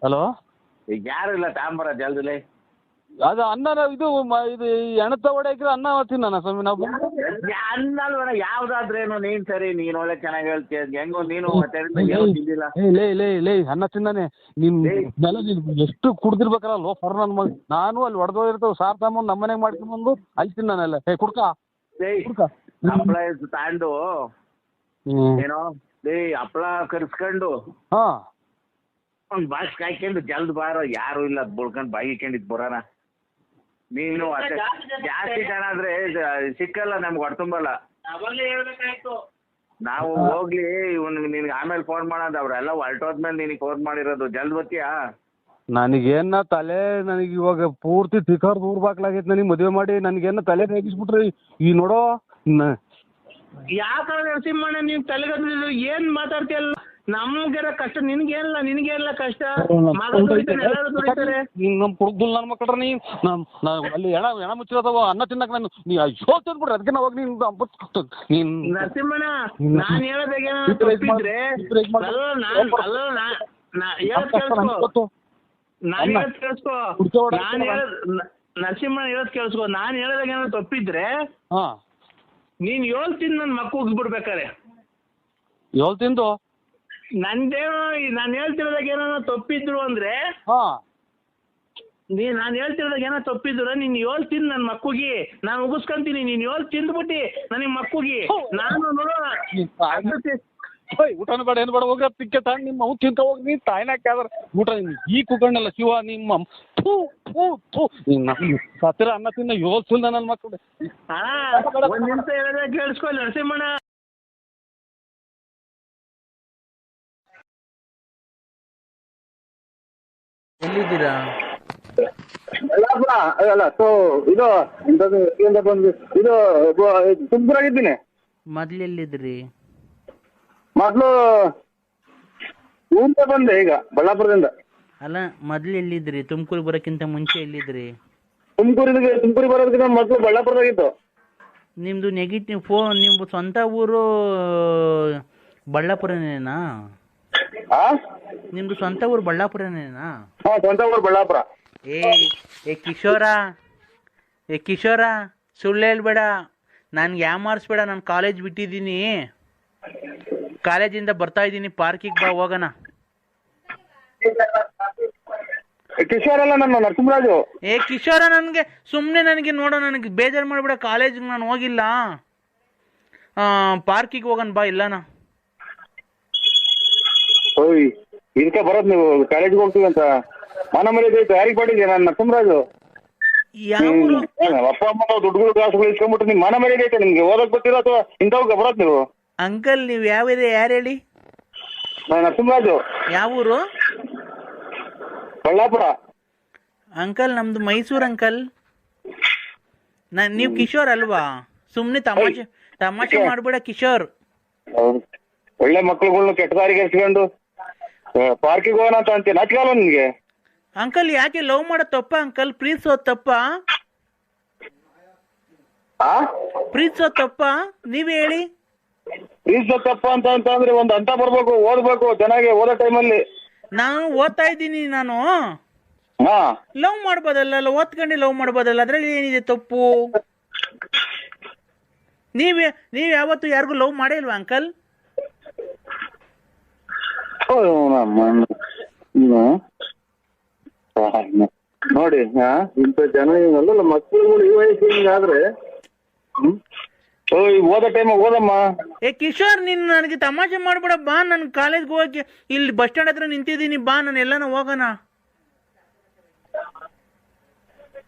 F: ಹಲೋ.
B: ಈಗ ಯಾರು ಇಲ್ಲ ತಾಂಬರ ಜಲ್ದಿಲಿ?
F: ಅದು ಅನ್ನ ಇದು ಮ- ಇದು ಎಣತ ಹೊಡೆ ಹಾಕಿದ್ರೆ ಅನ್ನ ತಿನ್ನೋಣ ಸ್ವಾಮಿ ನಾವು
B: ಅನ್ನಲ್ವನ ಯಾವ್ದಾದ್ರೇನು ನೀನ್ ಸರಿ ನೀನ್ ಒಳ್ಳೆ ಚೆನ್ನಾಗಿ ಹೇಳ್ತೀಯ. ಹೆಂಗೋ ನೀನು ಏನೂ ತಿಂದಿಲ್ಲ.
F: ಲೇ ಲೇ ಲೇ ಅನ್ನ ತಿನ್ನಾನೆ ನೆಲ ನೀನ್ ಎಷ್ಟು ಕುಡ್ದಿರ್ಬೇಕಲ್ಲ ಲೋ ಫರ್ ನನ್ ಮಗ. ನಾನು ಅಲ್ಲಿ ಹೊಡೆದೋಗಿರ್ತಾವ ಸಾರ್ ತಗೊಂಬಂದು ನಮ್ಮ ಮನೆಗೆ ಮಾಡ್ಕೊಂಡ್ಬಂದು ಅಲ್ಲಿ ತಿನ್ನಾನಲ್ಲ ಏ ಕುಡ್ಕ.
B: ಏಯ್
F: ಕುಡ್ಕ.
B: ಹಪ್ಪಳ ತಾಂಡು.
F: ಹ್ಮ್.
B: ಏನೋ? ಏಯ್ ಹಪ್ಪಳ ಕರ್ಸ್ಕೊಂಡು.
F: ಹಾ.
B: ಒಂದ್ ಬಾಕ್ಸ್ ಕಾಯ್ಕೊಂಡು ಜಲ್ದ್ ಬಾರೋ ಯಾರು ಇಲ್ಲ ಬುಳ್ಕೊಂಡ್ ಬಾಯಿ ಇಟ್ಕೊಂಡಿದ್ ಬರೋಣ ನೀನು ಅಷ್ಟೇ ಜಾಸ್ತಿ ಜನ ಆದ್ರೆ ಸಿಕ್ಕಲ್ಲ ನಮ್ಗೆ ಹೊಡ್ತುಂಬಲ್ಲ
G: ಅವಾಗಲೇ ಹೇಳ್ಬೇಕಾಯ್ತು.
B: ನಾವು ಹೋಗ್ಲಿ ಇವ್ನ್ ನಿನ್ಗೆ ಆಮೇಲೆ ಫೋನ್ ಮಾಡೋದು ಅವ್ರೆಲ್ಲ ಹೊರಟೋದ್ಮೇಲೆ ನಿನಗೆ ಫೋನ್ ಮಾಡಿರೋದು. ಜಲ್ದ್ ಬರ್ತೀಯಾ?
F: ನನಗೇನ ತಲೆ ನನಗೆ ಇವಾಗ ಪೂರ್ತಿ ತಿಕ್ಕರ್ ದೂರ ಬಾಕ್ಲಾಗೈತೆ ನನಗೆ ಮದುವೆ ಮಾಡಿ ನನಗೇನ ತಲೆ ರೇಗಿಸ್ಬಿಟ್ರಿ ಈ ನೋಡೋ
G: ಯಾಕಂದ್ರೆ ನರಸಿಂಹಣ್ಣ ನೀವು ತಲೆಗದ್ದು ಏನ್ ಮಾತಾಡ್ತೀಯಲ್ಲ? ನಮ್ಗೆಲ್ಲ ಕಷ್ಟ ನಿನ್ಗೇನಿಲ್ಲ ನಿನ್ಗೇನಿಲ್ಲ ಕಷ್ಟ ಮಗ ದುಡಿತಾನೆ ಎಲ್ಲರೂ ದುಡಿತಾರೆ
F: ನಮ್ಮ ನನ್ನ ಮಕ್ಕಳ್ರ ನೀ ನಮ್ ನಾವ್ ಅಲ್ಲಿ ಎಣ ಎಣ ಮುಚ್ಚಿರೋದವ ಅನ್ನ ತಿನ್ನಕ್ ನಾನು ನೀ ಅಯ್ಯೋ ತಿಂದ್ಬಿಡ್ರಿ ಅದಕ್ಕೆ ನಾವು ಹೋಗಿ ನೀನ್ ನೀನ್
G: ನರಸಿಂಹಣ್ಣ. ನಾನ್ ಹೇಳೋದಾಗ ಏನಾದ್ರು
F: Surprise ಮಾಡು.
G: ತಪ್ಪಿದ್ರೆ
F: Surprise ಮಾಡು.
G: ಅಲ್ಲ ನಾನ್ ಅಲ್ಲ ನಾ- ನಾ ಹೇಳೋದ್ ಕೇಳಿಸ್ಕೊ
F: ಗೊತ್ತು.
G: ನಾನ್
F: ಅನ್ನ.
G: ಹೇಳೋದ್ ಕೇಳಿಸ್ಕೊ
F: ಹುಡ್ಕೋ ಹೊಡ್ಯಾಕ್
G: ನಾನ್
F: ಬರಲ್ಲ.
G: ಹೇಳೋದ್ ನ- ನರಸಿಂಹಣ್ಣ ಹೇಳೋದ್ ಕೇಳಿಸ್ಕೊ ನಾನ್ ಹೇಳೋದಾಗ ಏನಾದ್ರು ತಪ್ಪಿದ್ರೆ
F: ಹಾ
G: ನೀನ್ ನನ್ ಮಕ್ಕ ಉಗ್ಸ್ಬಿಡ್ಬೇಕಾರೆ
F: ಏಳ್ ತಿಂದು
G: ನಂದೇನೋ ನಾನು ಹೇಳ್ತಿರೋದಾಗ ಏನೋ ತಪ್ಪಿದ್ರು ಅಂದ್ರೆ
F: ಹಾ.
G: ನೀ ನಾನು ಹೇಳ್ತಿರೋದಾಗ ಏನೋ ತಪ್ಪಿದ್ರು ನೀನ್ ಏಳ್ ತಿಂದು ನನ್ನ ಮಕ್ಕಳಿಗೆ ನಾನು ಉಗಿಸ್ಕೊಂತೀನಿ ನೀನ್ ಏಳ್ ತಿಂದ್ಬಿಟ್ಟಿ ನನಗೆ ನಾನು ನೋಡೋ.
F: ಊಟ ತಾಯಿನ- ಓಯ್ ಊಟನೂ ಬೇಡ ಏನು ಬೇಡ ಹೋಗ್ರ ತಿಕ್ಕೆ ತಾಂಡ್ ನಿಮ್ಮ ಅವ್ ತಿಂತ ಹೋಗಿ ನೀ ತಾಯಿನ ಕ್ಯಾದ್ರ ಊಟ ನೀನ್ ಈ ಕುಕ್ಕಣ್ಣಲ್ಲ ಶಿವ ನಿಮ್ಮ ಥೂ ಥೂ ಥೂ. ಸತ್ತಿರ ಅನ್ನ ತಿನ್ನ ಯೋಲ್ ತಿಂದ ನನ್ನ ಮಕ್ಕಳು
G: ಕೇಳಿಸ್ಕೊಳ್ಳಿ ಒಂದ್ ನಿಮಿಷ ಹೇಳಿದ್ರೆ ಕೇಳಿಸ್ಕೊ ನರಸಿಂಹಣ್ಣ.
A: ಎಲ್ಲಿದ್ದೀರಾ?
B: ಅಲ್ಲ ಸೊ ಇದು ಎಂತದು ಎಲ್ಲಿಂದ ಬಂದ್ವಿ ಇದು ತುಮಕೂರಾಗಿದ್ದೀನಿ
A: ಮೊದ್ಲು ಎಲ್ಲಿದ್ರಿ
B: ಮೊದಲು
H: ಊರಿಂದ ಬಂದೆ ಈಗ ಬಳ್ಳಾಪುರದಿಂದ.
A: ಅಲ್ಲ ಮೊದ್ಲು ಎಲ್ಲಿದ್ರಿ ತುಮಕೂರು ಬರೋಕ್ಕಿಂತ ಮುಂಚೆ ಎಲ್ಲಿದ್ರಿ?
H: ತುಮಕೂರಿಗೆ ತುಮಕೂರಿಗೆ ಬರೋದಕ್ಕಿಂತ ಮೊದಲು ಬಳ್ಳಾಪುರದಾಗಿತ್ತು.
A: ನಿಮ್ದು ನೆಗೆಟಿವ್ ಫೋನ್ ನಿಮ್ಮ ಸ್ವಂತ ಊರು ಬಳ್ಳಾಪುರನೇನಾ?
H: ಆ
A: ನಿಮ್ಮದು ಸ್ವಂತ ಊರು ಬಳ್ಳಾಪುರನೇನಾ?
H: ಹಾ ಸ್ವಂತ ಊರು ಬಳ್ಳಾಪುರ.
A: ಏ ಏ ಕಿಶೋರ ಏ ಕಿಶೋರ ಸುಳ್ಳು ಹೇಳ್ಬೇಡ. ನನ್ಗೆ ಯಾಮಾರಿಸ್ಬೇಡ ನಾನು ಕಾಲೇಜ್ ಬಿಟ್ಟಿದ್ದೀನಿ. ಕಾಲೇಜಿಂದ ಬರ್ತಾ ಇದ್ದೀನಿ ಪಾರ್ಕಿಗೆ ಬಾ ಹೋಗೋಣ.
H: ಕಿಶೋರ್ ಅಲ್ಲ ನನ್ನ ನರಸಿಂಹರಾಜು.
A: ಏ ಕಿಶೋರ ನನಗೆ ಸುಮ್ಮನೆ ನನಗೆ ನೋಡೋ ನನಗೆ ಬೇಜಾರು ಮಾಡ್ಬೇಡ ಕಾಲೇಜಿಗೆ ನಾನು ಹೋಗಿಲ್ಲ. ಪಾರ್ಕಿಗೆ ಹೋಗೋಣ ಬಾ ಇಲ್ಲನಾ.
H: ಓಯ್. ಇದಕ್ಕೆ ಬರೋದು ನೀವು ಕಾಲೇಜ್ಗೆ ಹೋಗ್ತೀವಿ ಅಂತ. ಮನ ಮರ್ಯಾದೆ ಐತೆ ಯಾರಿಗೆ ಮಾಡಿದ್ಯಾ ನಾನು ನರಸಿಂಹರಾಜು. ಅಪ್ಪ ಅಮ್ಮ ದುಡ್ಡುಗಳು ಕಾಸುಗಳು ಇಸ್ಕೊಂಡ್ಬಿಟ್ಟು ನಿಮ್ ಮನ ಮರ್ಯಾದೆ ಐತೆ ನಿಮ್ಗೆ ಓದಕ್ ಬರ್ತೀರಾ ಅಥವಾ ಇಂಥವ್ಗೆ ಬರೋದು ನೀವು?
A: ಅಂಕಲ್ ನೀವು ಯಾವ ಏರಿಯಾ ಯಾರು ಹೇಳಿ?
H: ನಾನು ನರಸಿಂಹರಾಜು.
A: ಯಾವ ಊರು?
H: ಬಳ್ಳಾಪುರ.
A: ಅಂಕಲ್ ನಮ್ದು ಮೈಸೂರು ಅಂಕಲ್. ನಾ ನೀವು ಕಿಶೋರ್ ಅಲ್ವಾ? ಸುಮ್ಮನೆ ತಮಾಷೆ ತಮಾಷೆ ಮಾಡ್ಬೇಡ ಕಿಶೋರ್.
H: ಒಳ್ಳೆ ಮಕ್ಳುಗಳ್ನ ಕೆಟ್ಟ ದಾರಿಗೆ ಎಸ್ಕೊಂಡು ಪಾರ್ಕಿಗೆ ಹೋಗೋಣ ಅಂತ ಅಂತೀನಿ ನಾಚಿಕಲ್ಲ ನಿನ್ಗೆ?
A: ಅಂಕಲ್ ಯಾಕೆ ಲವ್ ಮಾಡೋ ತಪ್ಪ ಅಂಕಲ್? ಪ್ರೀತಿಸೋ ತಪ್ಪ?
H: ಆ?
A: ಪ್ರೀತಿಸೋದು ತಪ್ಪ? ನೀವೇ ಹೇಳಿ.
H: ಪ್ರೀಸ್ ತಪ್ಪ ಅಂತ ಅಂತ ಅಂದ್ರೆ ಒಂದ್ ಅಂತ ಬರ್ಬೇಕು ಓದ್ಬೇಕು ಚೆನ್ನಾಗಿ ಓದೋ ಟೈಮಲ್ಲಿ.
A: ನಾನು ಓದ್ತಾ ಇದ್ದೀನಿ ನಾನು.
H: ಹಾ.
A: ಲವ್ ಮಾಡ್ಬೋದಲ್ಲ ಓದ್ಕೊಂಡೆ ಲವ್ ಮಾಡ್ಬೋದಲ್ಲ ಅದ್ರಲ್ಲಿ ಏನಿದೆ ತಪ್ಪು? ನೀವ್ ನೀವ್ ಯಾವತ್ತು ಯಾರಿಗೂ ಲವ್ ಮಾಡೇ ಇಲ್ವಾ ಅಂಕಲ್?
H: ಓ, ನಮ್ಮ ನೋಡಿ ಹಾ ಇಂಥ ಜನ ಅಲ್ಲಲ್ಲ ಮಕ್ಕಳು ಈ ವಯಸ್ಸು ಹಿಂಗಾದ್ರೆ ಹ್ಮ್? ಓ ಈಗ ಓದೋ ಟೈಮ್ ಓದಮ್ಮ
A: ಏ ಕಿಶೋರ್ ನಿನ್ ನನಗೆ ತಮಾಷೆ ಮಾಡ್ಬೇಡ ಬಾ ನನ್ ಕಾಲೇಜ್ಗೆ ಹೋಗಕ್ಕೆ. ಇಲ್ಲಿ ಬಸ್ ಸ್ಟ್ಯಾಂಡ್ ಹತ್ರ ನಿಂತಿದ್ದೀನಿ ಬಾ ನಾನು ಎಲ್ಲಾನ ಹೋಗೋಣ.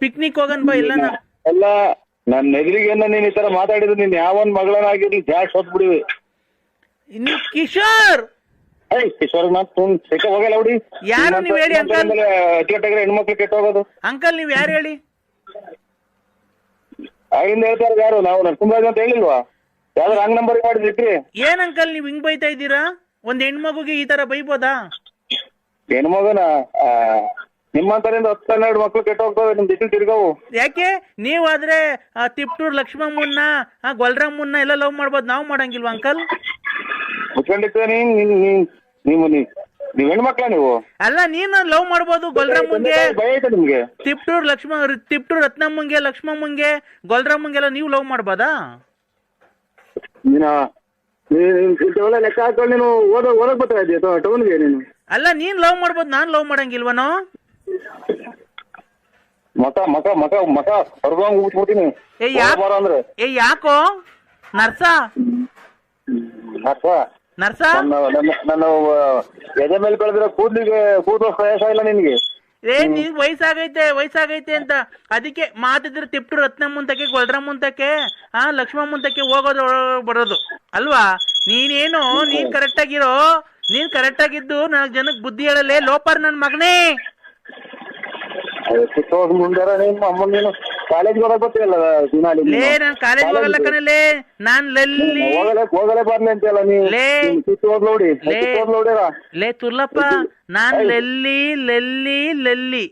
A: ಪಿಕ್ನಿಕ್ ಹೋಗೋಣ ಬಾ ಎಲ್ಲಾನ.
H: ಅಲ್ಲ ನನ್ನ ಎದುರಿಗೆಲ್ಲ ನೀನ್ ಈ ತರ ಮಾತಾಡಿದ್ರೆ ನೀನ್ ಯಾವನ್ ಮಗಳನ್ನಾಗಿರ್ಲಿ ಜಾಸ್ತಿ ಹೊತ್ಬಿಡಿವಿ.
A: ಇನ್ನು ಕಿಶೋರ್! ಯಾರು ನೀವ್ ಹೇಳಿ ಅಂಕಲ್?
H: ಹೆಣ್ಮಕ್ಳು ಕೆಟ್ಟ ಹೋಗೋದು.
A: ಅಂಕಲ್ ನೀವ್ ಯಾರು ಹೇಳಿ?
H: ಆಗಿಂದ ಹೇಳ್ತಾರೆ ಯಾರು? ನಾವು ನರಸಿಂಹರಾಜ್ ಅಂತ ಹೇಳಿಲ್ವಾ? ಯಾವ್ದಾರು ರಾಂಗ್ ನಂಬರ್ ಮಾಡಿದ್ರಿ
A: ಏನ್ ಅಂಕಲ್ ನೀವ್ ಹಿಂಗ್ ಬೈತಾ ಇದ್ದೀರಾ? ಒಂದ್ ಹೆಣ್ಮಗುಗೆ ಈ ತರ ಬೈಬೋದಾ?
H: ಹೆಣ್ಮಗನ ಆ, ನಿಮ್ಮಂತರಿಂದ ಹತ್ತು ಹನ್ನೆರಡು ಮಕ್ಳು ಕೆಟ್ಟ ಹೋಗ್ತವೆ ನಿಮ್ ದಿಕ್ಕಿಗೆ ತಿರ್ಗವು.
A: ಯಾಕೆ? ನೀವಾದ್ರೆ ಆ ತಿಪ್ಟೂರ್ ಲಕ್ಷ್ಮಮ್ಮನ್ನ ಆ ಗೊಲ್ರಮ್ಮನ್ನ ಎಲ್ಲ ಲವ್ ಮಾಡ್ಬೋದು ನಾವು ಮಾಡಂಗಿಲ್ವಾ ಅಂಕಲ್?
H: ಮುಚ್ಕೊಂಡಿರ್ತೇವೆ ನೀನ್ ನೀನ್ ನೀನ್ ನೀವು ನೀ- ನೀವ್ ಹೆಣ್ಮಕ್ಳ ನೀವು?
A: ಅಲ್ಲ ನೀನು ಲವ್ ಮಾಡ್ಬೋದು ಗೊಲ್ರಮ್ಮಂಗೆ.
H: ಭಯ ಐತೆ ನಿಮ್ಗೆ.
A: ತಿಪ್ಟೂರ್ ಲಕ್ಷ್ಮ ತಿಪ್ಟೂರ್ ರತ್ನಮ್ಮಂಗೆ ಲಕ್ಷ್ಮಮ್ಮಂಗೆ ಗೊಲ್ರಮ್ಮಂಗೆಲ್ಲ ನೀವು ಲವ್ ಮಾಡ್ಬೋದಾ?
H: ನೀನ ನೀನ್ ಇಂಥವೆಲ್ಲ ಲೆಕ್ಕ ಹಾಕೊಂಡು ನೀನು ಓದೋ ಓದಕ್ ಬರ್ತಾ ಇದೆಯಾ ಟೌನ್ಗೆ ನೀನು?
A: ಅಲ್ಲ ನೀನ್ ಲವ್ ಮಾಡ್ಬೋದು ನಾನ್ ಲವ್ ಮಾಡಂಗಿಲ್ವನೋ?
H: ಮಕ ಮಕ ಮಕ ಮಕ ಹೊರಗಂಗ್ ಊದ್ಬಿಡ್ತೀನಿ
A: ಏ ಯಾ
H: ಬಾರ ಅಂದ್ರೆ.
A: ಏ ಯಾಕೋ? ನರ್ಸ?
H: ಅಥವಾ
A: ನರ್ಸ?
H: ನನ್ನ ನನ್ನ ನನ್ನ ಎದೆ ಮೇಲೆ ಬೆಳೆದಿರೋ ಕೂದ್ಲಿಗೆ ಕೂದಲು ಪ್ರಯಾಸ ಇಲ್ಲ ನಿನಗೆ.
A: ಏ ನೀನ್ ವಯಸ್ಸಾಗೈತೆ ವಯಸ್ಸಾಗೈತೆ ಅಂತ. ಅದಕ್ಕೆ ಮಾತಿದ್ರೆ ತಿಪ್ಟು ರತ್ನ ಮುಂತಕ್ಕೆ ಗೊಲ್ರ ಮುಂತಕ್ಕೆ ಆ ಲಕ್ಷ್ಮ ಮುಂತಕ್ಕೆ ಹೋಗೋದು ಬರೋದು. ಅಲ್ವಾ? ನೀನೇನು ನೀನ್ ಕರೆಕ್ಟ್ ಆಗಿರೋ ನೀನ್ ಕರೆಕ್ಟ್ ಆಗಿದ್ದು ನಾಲ್ಕು ಜನಕ್ ಬುದ್ಧಿ ಹೇಳಲೇ ಲೋಪರ್ ನನ್ ಮಗನೇ.
H: ಕಿತ್ತೋದ್ ಮುಂದಾರ ನಿಮ್ಮ ಅಮ್ಮ ನೀನು ಕಾಲೇಜ್ ಹೋಗಕ್ ಗೊತ್ತಿಲ್ಲ ದಿನಾಲಿ
A: ಲೇ ನಾನ್ ಕಾಲೇಜ್ ಹೋಗಲ್ಲ ಕಣಲೇ ನಾನ್ ಲಲ್ಲಿ
H: ಹೋಗಲೇ ಹೋಗಲೇ ಬರ್ಲಿ ಅಂತೆಲ್ಲ ನೀ
A: ಲೇ.
H: ಕಿತ್ತೋದ್ ನೋಡಿ
A: ಲೇ.
H: ಕಿತ್ತೋದ್ ನೋಡಿರ
A: ಲೇ ನಾನ್ ಲೆಲ್ಲಿ ಲೆಲ್ಲಿ ಲೆಲ್ಲಿ.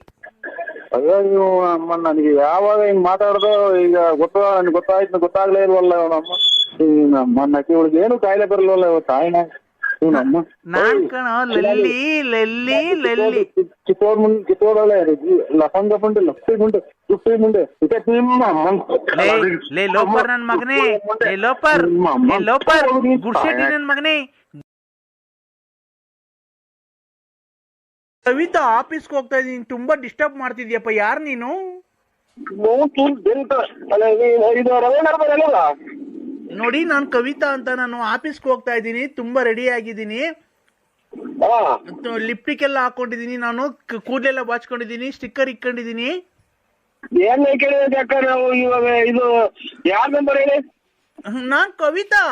H: ಅಯ್ಯೋ ನೀವು ಅಮ್ಮ ನನಗೆ ಯಾವಾಗ ಹಿಂಗ್ ಮಾತಾಡೋದು ಈಗ ಗೊತ್ತ ನನ್ಗೆ ಗೊತ್ತಾಯ್ತು ಗೊತ್ತಾಗ್ಲೇ ಇಲ್ವಲ್ಲ ನಮ್ಮ ನಮ್ಮ ಅಕ್ಕಿ ಇವಳಿಗೆ ಏನು ಕಾಯಿಲೆ ಬರಲ್ವಲ್ಲ ಇವತ್ತು ತಾಯಿನ.
A: ನಾನ್ ಕಣ ಲಲ್ಲಿ ಲಲ್ಲಿ ಲಲ್ಲಿ.
H: ಮುಂದೆ ಲಫಂಗ ಮುಂಡೆ ಲಫ್ಟಿ ಮುಂಡೆ ತುಟ್ಟಿ ಮುಂಡೆ ಇತ್ತೆ ನಿಮ್ಮ ಅಮ್ಮನ್
A: ಲೇ ಲೇ ಲೋಪರ್ ನನ್ ಮಗನೇ. ಲೇ ಲೋಪರ್. ಲೇ ಲೋಪರ್. ಗುಡ್ಸೆಟ್ಟಿ ನನ್ ಮಗನೇ. ಕವಿತಾ ಆಫೀಸ್ಗೆ ಹೋಗ್ತಾ ಇದೀನಿ ತುಂಬಾ ಡಿಸ್ಟರ್ಬ್ ಮಾಡ್ತಿದ್ಯಪ್ಪ ಯಾರು ನೀನು? ನೋಡಿ ನಾನು ಕವಿತಾ ಅಂತ ನಾನು ಆಫೀಸ್ಗೆ ಹೋಗ್ತಾ ಇದ್ದೀನಿ ತುಂಬಾ ರೆಡಿ ಆಗಿದ್ದೀನಿ. ಲಿಪ್ಟಿಕ್ ಎಲ್ಲ ಹಾಕೊಂಡಿದ್ದೀನಿ ನಾನು ಕೂದಲೆಲ್ಲ ಬಾಚ್ಕೊಂಡಿದ್ದೀನಿ ಸ್ಟಿಕ್ಕರ್ ಇಕ್ಕೊಂಡಿದ್ದೀನಿ.
H: ಏನ್ ಕೇಳಿದ್ರೆ ಅಕ್ಕ ನಾವು ಇವಾಗ ಇದು ಯಾರ ನಂಬರ್ ಹೇಳಿ?
A: ನಾನ್ ಕವಿತಾ.